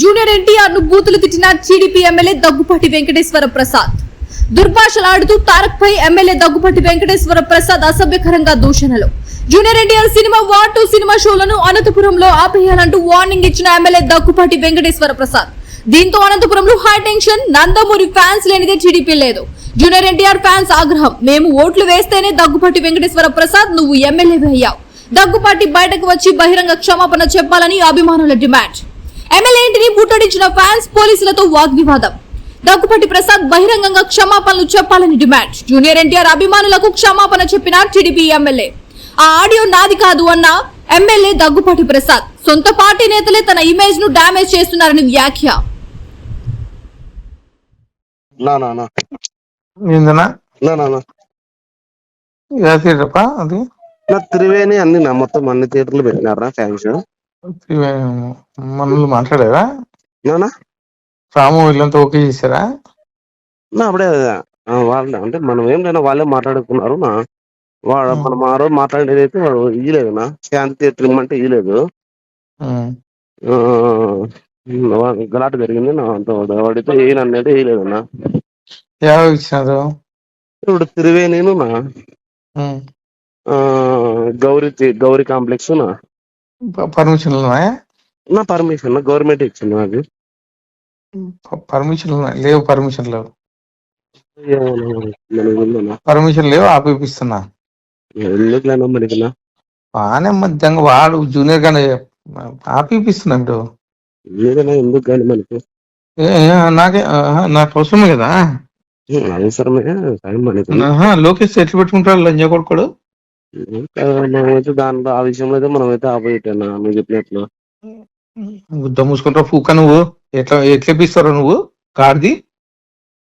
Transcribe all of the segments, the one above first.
Junior ఎన్టీఆర్ను బూతులు తిట్టిన టీడీపీ ఎమ్మెల్యే దగ్గుపాటి వెంకటేశ్వర ప్రసాద్. దుర్భాషలాడుతూ తారక్ పై ఎమ్మెల్యే దగ్గుపాటి వెంకటేశ్వర ప్రసాద్ అసభ్యకరంగా దూషణలు. Junior NTR cinema war two cinema షోలను అనంతపురంలో ఆపేయాలంటూ వార్నింగ్ ఇచ్చిన ఎమ్మెల్యే దగ్గుపాటి వెంకటేశ్వర ప్రసాద్. దీంతో అనంతపురంలో హై టెన్షన్ నందమూరి ఫ్యాన్స్ లేనిదే టీడీపీ లేదు. జూనియర్ ఎన్టీఆర్ ఫ్యాన్స్ ఆగ్రహం మేము ఓట్లు వేస్తేనే దగ్గుపాటి వెంకటేశ్వర ప్రసాద్ నువ్వు ఎమ్మెల్యే అయ్యావు. దగ్గుపాటి బయటకు వచ్చి బహిరంగ క్షమాపణ చెప్పాలని అభిమానుల డిమాండ్. ఎమ్మెల్యే ఇంటిని ముట్టడించిన ఫ్యాన్స్ పోలీసులతో వాగ్వివాదం. దగ్గుపాటి ప్రసాద్ బహిరంగంగా క్షమాపణలు చెప్పాలని డిమాండ్. జూనియర్ ఎన్టీఆర్ అభిమానులకు క్షమాపణ చెప్పిన టీడీపీ ఎమ్మెల్యే. ఆ ఆడియో నాది కాదు అన్న ఎమ్మెల్యే దగ్గుపాటి ప్రసాద్. సొంత పార్టీ నేతలే తన ఇమేజ్ను డ్యామేజ్ చేస్తున్నారని వ్యాఖ్య. నా నా నా. ఏందన్నా? నా నా నా. యాసిరప్ప అది? నా త్రివేణి అన్ని నా మొత్తం అన్ని థియేటర్లు పెట్టినారా ఫ్యాన్స్. మనల్ని మాట్లాడారా నానా రాము వీళ్ళంతా ఓకే చేశారా? నా అప్పుడే వాళ్ళే అంటే మనం ఏం లేనా వాళ్ళే మాట్లాడుకున్నారు నా. వాడు మనం ఆ రోజు మాట్లాడేది అయితే వాడు ఇయ్యలేదు నా. శాంతి ఇమ్మంటే ఇయ్యలేదు. గలాట జరిగింది నా. అంత వాడితే ఏయను అనేది వేయలేదు నా. ఎవరు ఇచ్చినారు? ఇప్పుడు త్రివేణిను నా. గౌరీ గౌరీ కాంప్లెక్స్ నా. ప- పర్మిషన్లు ఉన్నాయా నా పర్మిషన్ గవర్నమెంట్ ఇచ్చింది నాకు ప- పర్మిషన్లు ఉన్నాయి లేవు పర్మిషన్ లేవు. పర్మిషన్ లేవు ఆపిపిస్తున్నా. ఎందుకులేనా మనకి నా బాగానే మధ్యంగా వాడు జూనియర్ గానే ఆపిపిస్తున్నా ఇప్పుడు ఏదైనా ఎందుకు కానీ మనకి? నాకే నాకు అవసరమే కదా? అవసరమే లోకేష్ ఎట్లా పెట్టుకుంటాడు లంజ కొడుకోడు మనమైతే దాంట్లో ఆ విషయంలో అయితే మనమైతే ఆపోయిట్టా నువ్వు చెప్పినట్లు గుద్ద మూసుకుంటావు పూక నువ్వు? ఎట్లా ఎట్లా ఇప్పిస్తావు నువ్వు? కార్ది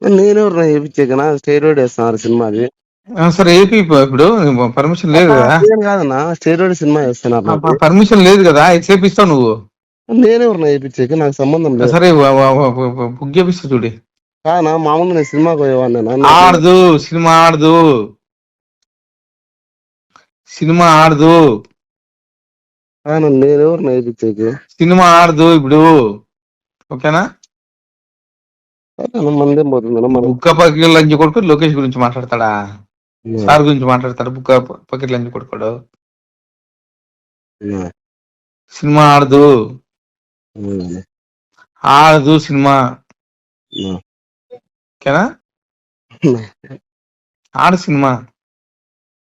నేనెవరు చేయించాకనా స్టేరోయిడ్ వేస్తున్నారు సినిమాది ఆ, సరే ఏపీ ఇప్పుడు పర్మిషన్ లేదు కదా? నేను కాదన్నా స్టేరోయిడ్ సినిమా వేస్తున్నారు. పర్మిషన్ లేదు కదా ఎట్లా ఇప్పిస్తావు నువ్వు? నేనెవరు వేయించాక నాకు సంబంధం లేదు. సరే వ- వ- వ- వ- వ- బుక్ చేపిస్తా చూడి. కానా మామూలు నేను సినిమాకి పోయేవాడినా ఆడదు సినిమా ఆడదు. సినిమా ఆడదు. నేనెవరు సినిమా ఆడదు ఇప్పుడు. ఓకేనా? మందేం పోతుంది మనం బుక్క పకెట్ లంచ్ కొడుకు లోకేష్ గురించి మాట్లాడతాడా? సార్ గురించి మాట్లాడతాడు? బుక్క పకెట్ లంచ్ కొడుకోడు. సినిమా ఆడదు. ఆడదు సినిమా. ఓకేనా? ఆడు సినిమా.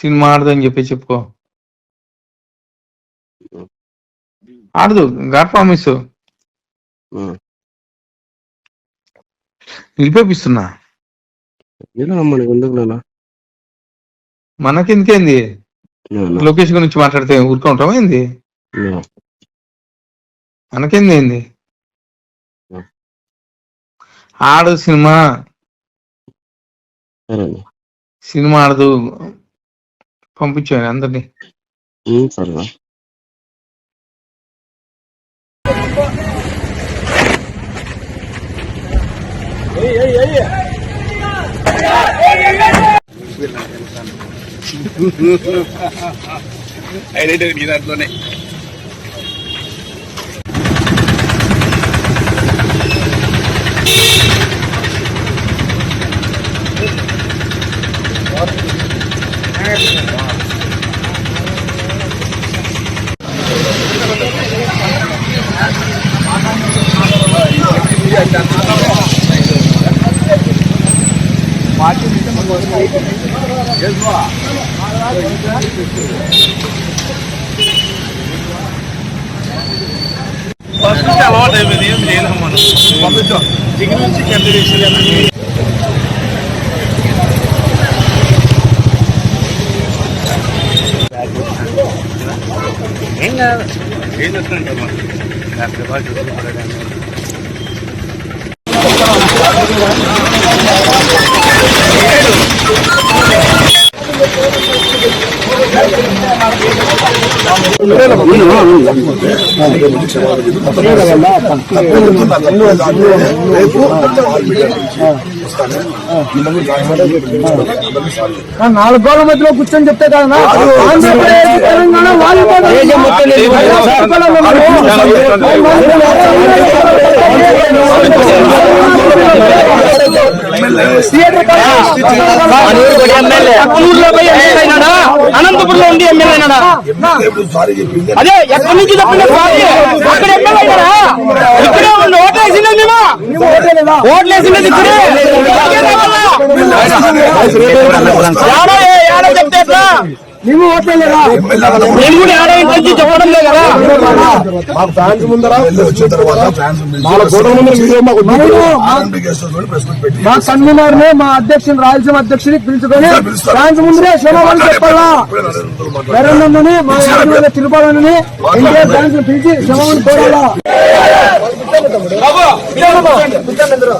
సినిమా ఆడదు అని చెప్పి చెప్పుకో. ఆడదు గాడ్ ప్రామిస్. నిలిపేపిస్తున్నా? మనకెందుకేంది లోకేష్ గురించి మాట్లాడితే ఊరుకుంటాం ఏంది. మనకేంది ఏంది. ఆడు సినిమా. సినిమా ఆడదు. పంపించాను అందరినీ. ఉమ్, సరేనా ఫస్ట్ నుంచి అలవాటు అయిపోయింది ఏం చేయలేం మనం పంపించాం దిగి నుంచి కింద ఏం కాదు ఏం చెప్తాను నాలుగు గోడల మధ్యలో కూర్చొని చెప్తే కదా ఆంధ్రప్రదేశ్ అనంతపురంలో ఉండి ఎమ్మెల్యే అయినాడా అదే ఎక్కడి నుంచి తప్పిన పార్టీ అక్కడ ఎమ్మెల్యే అయినాడా ఇక్కడే ఉండి ఓట్లు వేసింది మేము ఓట్లు వేసింది ఇక్కడే ఇక్కడికే రావాలా? ఏడో ఏ- ఏడో చెప్తే ఎట్లా మేము ఓట్లేదా చెప్పడం లేదు మాకు ఫ్యాన్స్ ముందర మా కన్వీనర్ మా అధ్యక్షుని రాయలసీమ అధ్యక్షుని పిలుచుకొని ఫ్యాన్స్ ముందరే క్షమాపణ చెప్పాలా నరేంద్రని మా యాదవ్ తిరుపాలని ఎన్టీఆర్ ఫ్యాన్స్ పిలిచి క్షమాపణ కోరాలా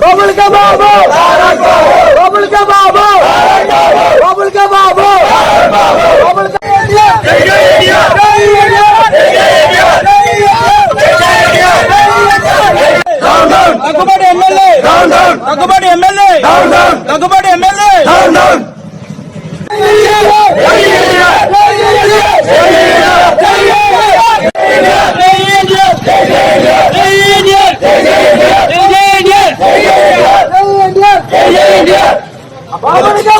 Babu Babu బాబులకే Babu Daggubati MLA Daggubati MLA Babu